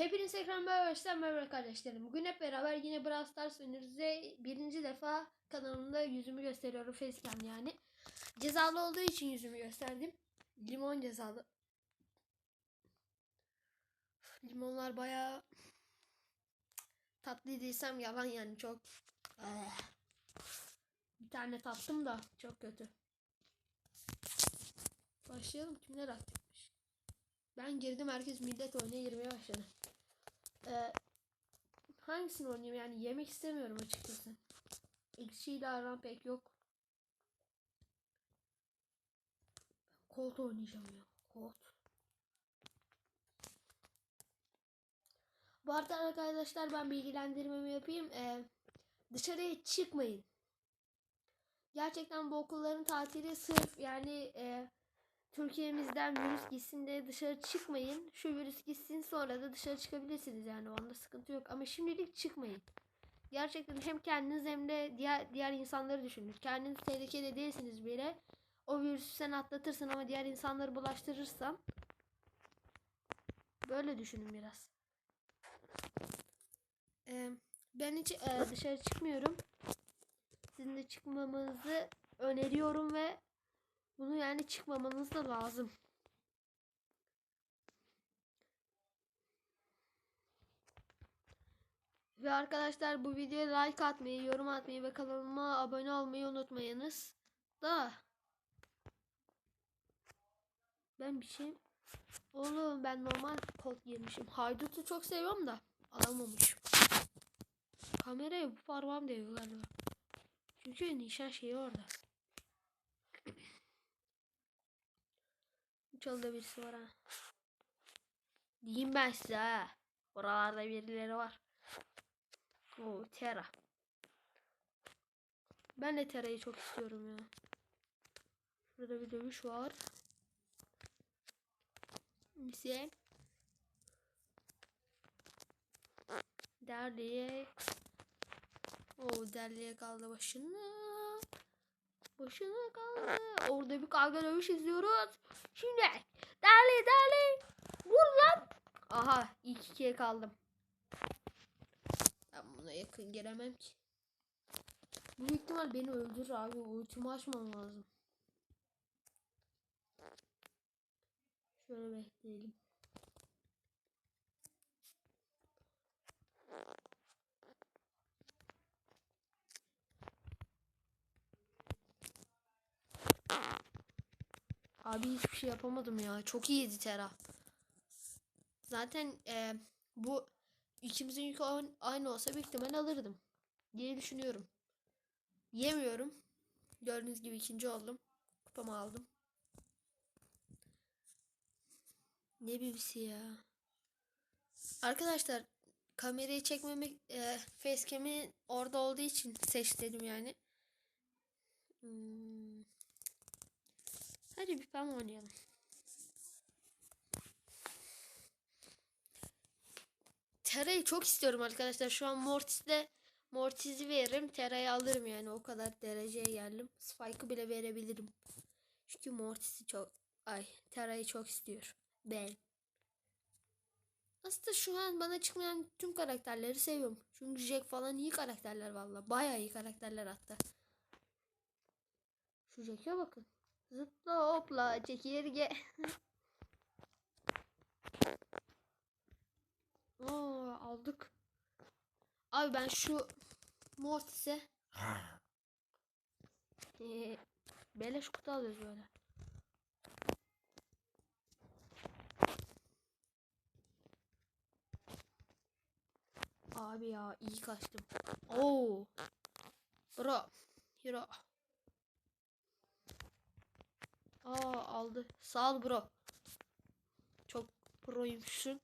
Hepiniz ekran merhaba merhaba kardeşlerim. Bugün hep beraber yine Brawl Stars ve birinci defa kanalımda yüzümü gösteriyorum facecam yani. Cezalı olduğu için yüzümü gösterdim. Limon cezalı. Limonlar bayağı tatlıydıysam yalan yani çok. Eh. Bir tane tattım da çok kötü. Başlayalım kimler aktifmiş. Ben girdim herkes millet oynaya girmeye başladı. Ee, hangisini oynayayım yani yemek istemiyorum açıkçası. Ekşiyle aram pek yok. Colt oynayacağım ya. Colt. Bu arada arkadaşlar ben bilgilendirmemi yapayım. Ee, dışarıya çıkmayın. Gerçekten bu okulların tatili sırf yani e, Türkiye'mizden virüs gitsin de dışarı çıkmayın. Şu virüs gitsin sonra da dışarı çıkabilirsiniz yani onda sıkıntı yok. Ama şimdilik çıkmayın. Gerçekten hem kendiniz hem de diğer diğer insanları düşünün. Kendiniz tehlikede değilsiniz bile. O virüsü sen atlatırsın ama diğer insanları bulaştırırsan böyle düşünün biraz. Ee, ben hiç e, dışarı çıkmıyorum. Sizin de çıkmamanızı öneriyorum ve bunu yani çıkmamanız da lazım. Ve arkadaşlar bu videoya like atmayı, yorum atmayı ve kanalıma abone olmayı unutmayınız. Da ben bir şey Oğlum ben normal kod giymişim. Haydut'u çok seviyorum da alamamışım. Kamerayı bu parmağım değiyor galiba. Çünkü nişan şeyi orada. Çalda birisi var ha. Diyeyim ben size ha. Oralarda birileri var. Oo Terra. Ben de Terra'yı çok istiyorum ya. Şurada bir dövüş var. Neyse. Derliye. Oo derliye kaldı başına. Başına kaldı. Orada bir kavga dövüş izliyoruz. Şimdi derli derli. Vur lan. Aha ilk ikiye kaldım. Ben buna yakın gelemem ki. Büyük ihtimal beni öldürür abi. Ultimi açmam lazım. Şöyle bekleyelim. Abi hiçbir şey yapamadım ya. Çok iyiydi Tera. Zaten e, bu ikimizin yükü aynı olsa büyük ihtimal alırdım. Diye düşünüyorum. Yemiyorum. Gördüğünüz gibi ikinci oldum. Kupamı aldım. Ne bibisi ya. Arkadaşlar kamerayı çekmemek e, facecam'i orada olduğu için seçtim yani. Hmm. Hadi bir pam oynayalım. Tera'yı çok istiyorum arkadaşlar. Şu an Mortis'le Mortis'i veririm. Tera'yı alırım yani. O kadar dereceye geldim. Spike'ı bile verebilirim. Çünkü Mortis'i çok ay Tera'yı çok istiyor. Ben. Aslında şu an bana çıkmayan tüm karakterleri seviyorum. Çünkü Jack falan iyi karakterler valla. Bayağı iyi karakterler hatta. Şu Jack'e bakın. Zıpla hopla çekirge. Oo aldık. Abi ben şu Mortis'e ee, beleş kutu alıyoruz böyle. Abi ya iyi kaçtım. Oo. Bro. Hero. Aa aldı. Sağ ol bro. Çok proymuşsun.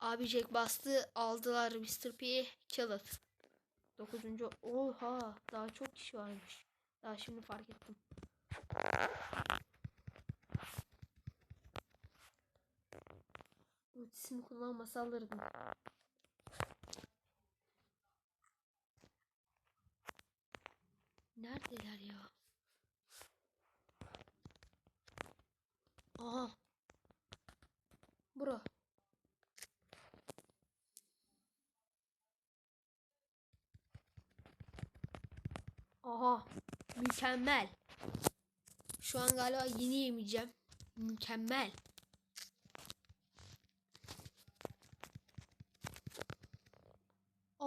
Abi Jack bastı aldılar Mr. P it. Dokuzuncu. Oha daha çok kişi varmış. Daha şimdi fark ettim. Bu Ultisini kullanmasa alırdım. Neredeler ya? Aha. Bura. Aha. Mükemmel. Şu an galiba yeni yemeyeceğim. Mükemmel.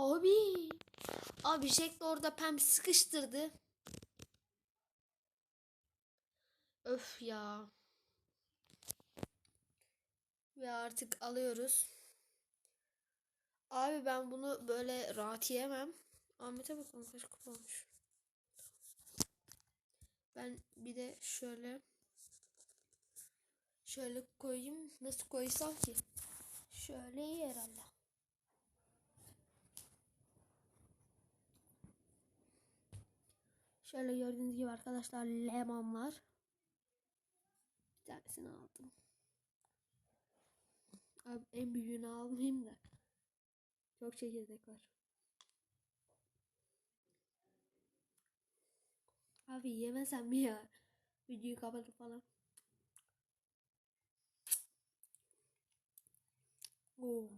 Abi. Abi Jack de orada pem sıkıştırdı. Öf ya. Ve artık alıyoruz. Abi ben bunu böyle rahat yiyemem. Ahmet'e bakın kaç kupa olmuş. Ben bir de şöyle şöyle koyayım. Nasıl koysam ki? Şöyle iyi herhalde. Şöyle gördüğünüz gibi arkadaşlar lemon var. Bir tanesini aldım. Abi en büyüğünü almayayım da. Çok çekirdek var. Abi yemesem mi ya? Videoyu kapatıp falan. Oo.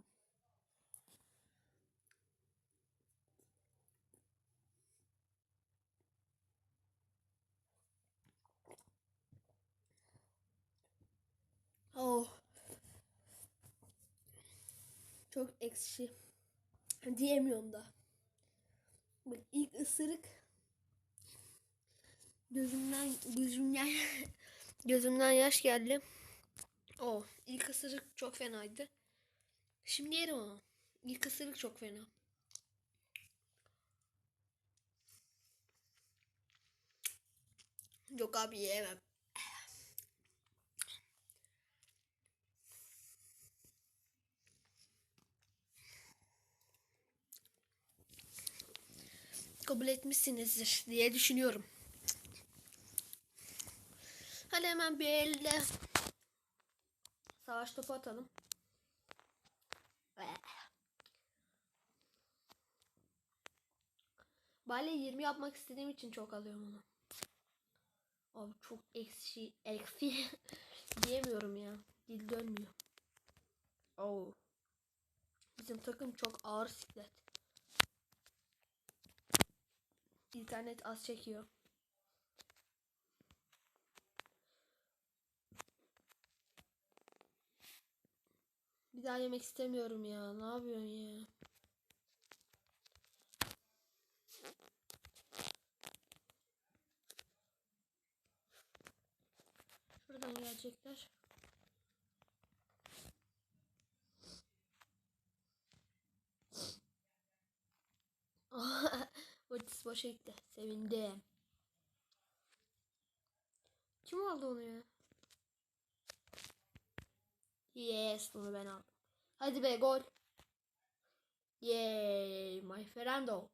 Oh. Çok ekşi. Diyemiyorum da. Bak ilk ısırık gözümden gözümden gözümden yaş geldi. Oh, ilk ısırık çok fenaydı. Şimdi yerim ama. İlk ısırık çok fena. Yok abi yiyemem. Kabul etmişsinizdir diye düşünüyorum. Hadi hemen bir elde savaş topu atalım. Bale 20 yapmak istediğim için çok alıyorum onu. Abi çok eksi eksi diyemiyorum ya. Dil dönmüyor. Oo. Bizim takım çok ağır siklet. İnternet az çekiyor. Bir daha yemek istemiyorum ya. Ne yapıyorsun ya? Şuradan gelecekler. Boşa gitti. Sevindim. Kim aldı onu ya? Yes bunu ben aldım. Hadi be gol. Yay my friendo.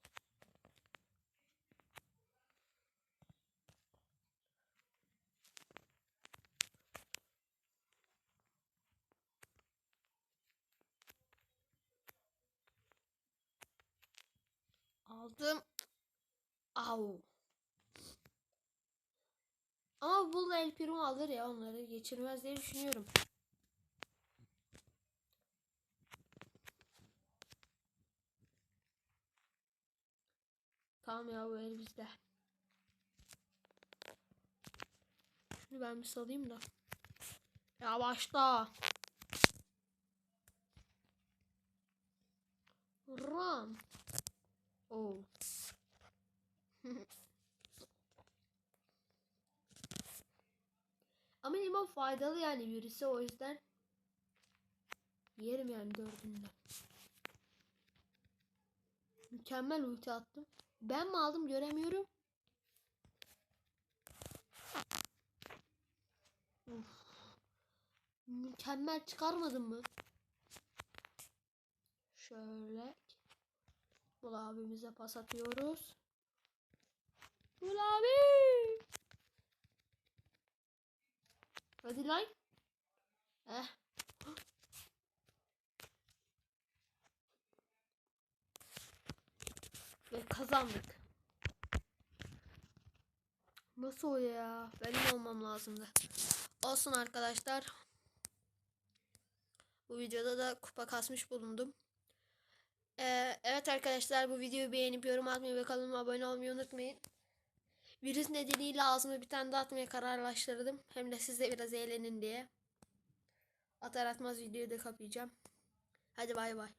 Aldım. Au. Ama bu El Primo alır ya onları geçirmez diye düşünüyorum. Tamam ya bu el bizde. Şunu ben bir salayım da. Ya başla. Ram. Oh. Ama limon faydalı yani virüse o yüzden yerim yani dördünde. Mükemmel ulti attım. Ben mi aldım göremiyorum. Uf. Mükemmel çıkarmadın mı? Şöyle. Bul abimize pas atıyoruz. Bul abi. Hadi lan. Eh. Ve kazandık. Nasıl o ya? Benim olmam lazımdı. Olsun arkadaşlar. Bu videoda da kupa kasmış bulundum. Ee, evet arkadaşlar bu videoyu beğenip yorum atmayı ve kanalıma abone olmayı unutmayın. Virüs nedeniyle ağzıma bir tane daha atmaya kararlaştırdım. Hem de siz de biraz eğlenin diye. Atar atmaz videoyu da kapayacağım. Hadi bay bay.